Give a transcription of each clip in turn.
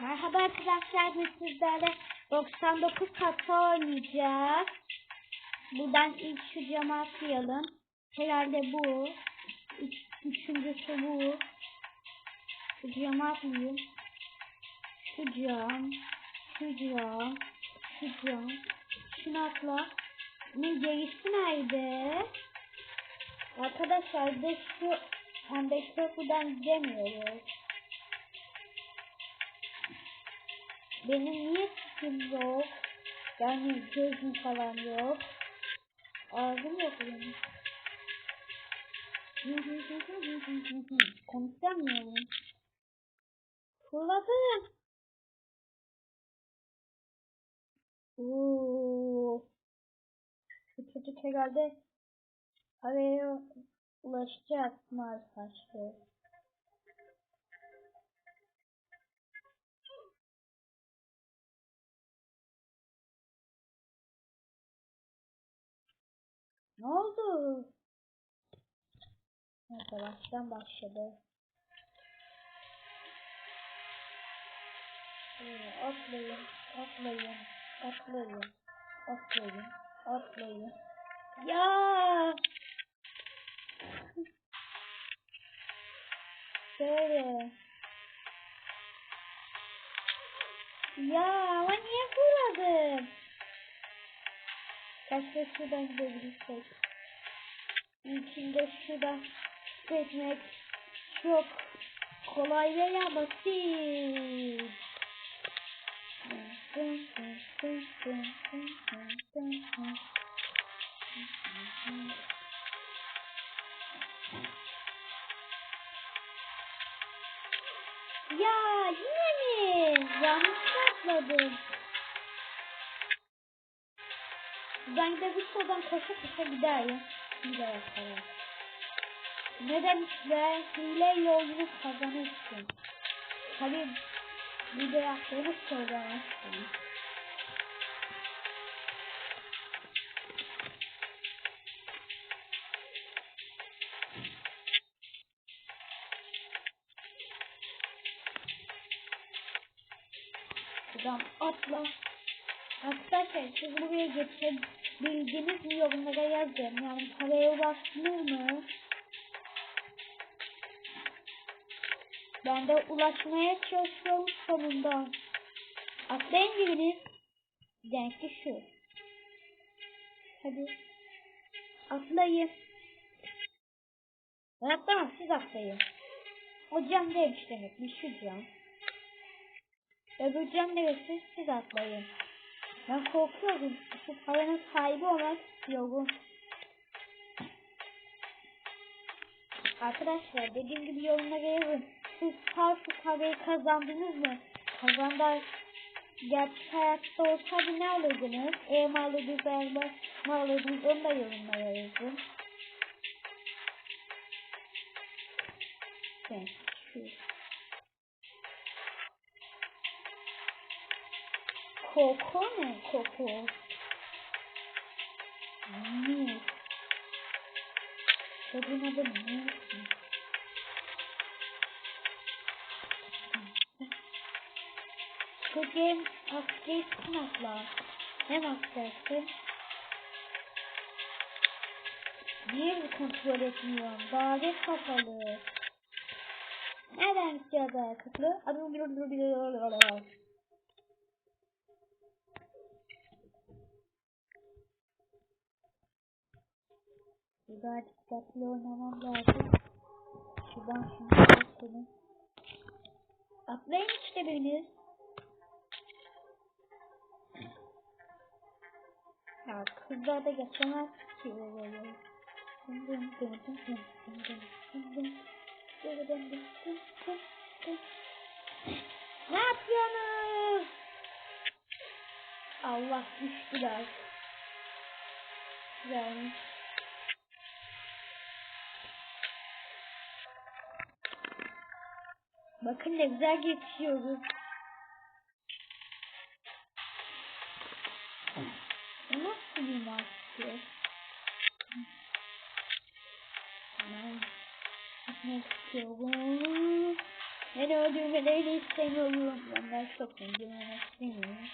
Merhaba arkadaşlar biz sizlerle 99 katı oynayacağız. Buradan ilk şu camı atlayalım. Herhalde bu. Üç, üçüncüsü bu. Şu camı atlayayım. Şu cam. Şu cam. Şu cam. Şunu atla. Bunun gerisi nerede? Arkadaşlar biz şu pembe köprüden gidemiyoruz. Benim niye tikim yok? Yani gözüm falan yok. Ağzım yok benim. Konuşamıyorum. Fırladım. Oo. Şu çocuk herhalde araya ulaşacak mı arkadaşlar? Ne oldu? Baştan başladı. Atlayın, atlayın, atlayın, atlayın, atlayın. Ya! Şöyle. Ya ama niye fırladım? Kaçta şuradan gidebilirsek. İçinde şuradan gitmek çok kolay veya basit. Ya yine mi? Yanlış atladım. Ben gidebilirse adam koşa koşa giderim. Hile yaparım. Nedense hile yolunu kazanırsın. Tabi bir de yaptığını söylemezsin. Adam atla. Arkadaşlar siz buraya geçebildiniz mi yorumlara yazın. Yani paraya ulaştınız mı? Ben de ulaşmaya çalışıyorum sonunda. Atlayın biriniz. Demek ki şu. Hadi. Atlayın. Ben atlamam siz atlayın. O cam değilmiş demek ki şu cam. Öbür cam neresi siz atlayın. Ben korkuyorum. Şu paranın sahibi olmak istiyorum. Arkadaşlar dediğim gibi yorumlara yazın. Siz Starfı parayı kazandınız mı? Kazanlar gerçek hayatta olsaydı ne alırdınız? Ev mi alırdınız, araba mı alırdınız? Onu da yorumlara yazın. Ben şu Koku mu? Koku. Hmm. Çocuğun adı ne? Çocuğun askerisin abla. Hem askersin. Niye bu kontrol etmiyorum? Davet kapalı. Nereden çıkacağız ayaklıklı? Adım bir bir bir bir bir Daha dikkatli oynamam lazım. Şuradan şunu atlayalım. Atlayın işte beni. Ya kızlar da geçemez ki böyle. Dın dın dın dın dın dın dın dın. Dın dın dın dın dın dın. Ne yapıyorsunuz? Allah düştüler. Güzelmiş. Bakın ne güzel geçiyoruz. Nasıl bir maske? Gitmek istiyorum. Hello. düğmeleri istemiyorum. Ben çok düğmeleri istemiyorum.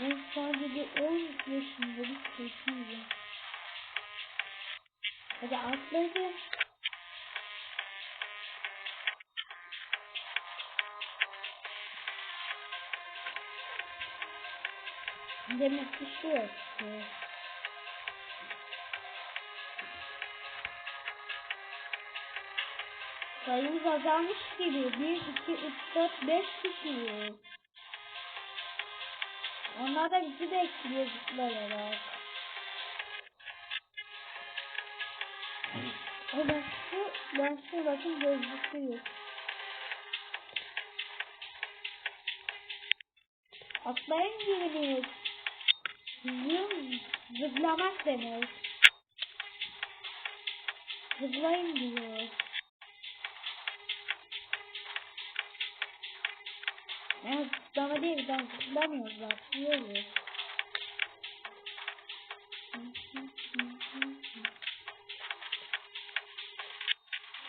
Ben sadece 10 yaşında bir çocuğum. Hadi atladım. Demek ki şu yok. Sayımız azalmış gibi. 1, 2, 3, 4, 5 kişiyiz. Onlar da bizi bekliyor zıplayarak. O ben şu, ben şu bakın gözlüklüyüm. Atlayın giriniz. Zım, zıplamak demek. Zıplayın diyor. Evet, zıplama değil, ben zıplamıyoruz, atlıyoruz.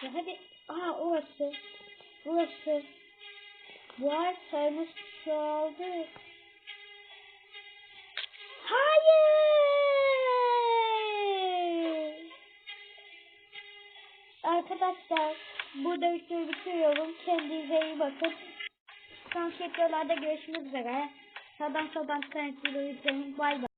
Ya hadi, aha orası, burası. Bu ay sayımız çoğaldı. Hayır! Arkadaşlar, burada videoyu bitiriyorum. Kendinize iyi bakın. Sonraki videolarda görüşmek üzere. Sağdan soldan tanıtıyla izleyin. Bay bay.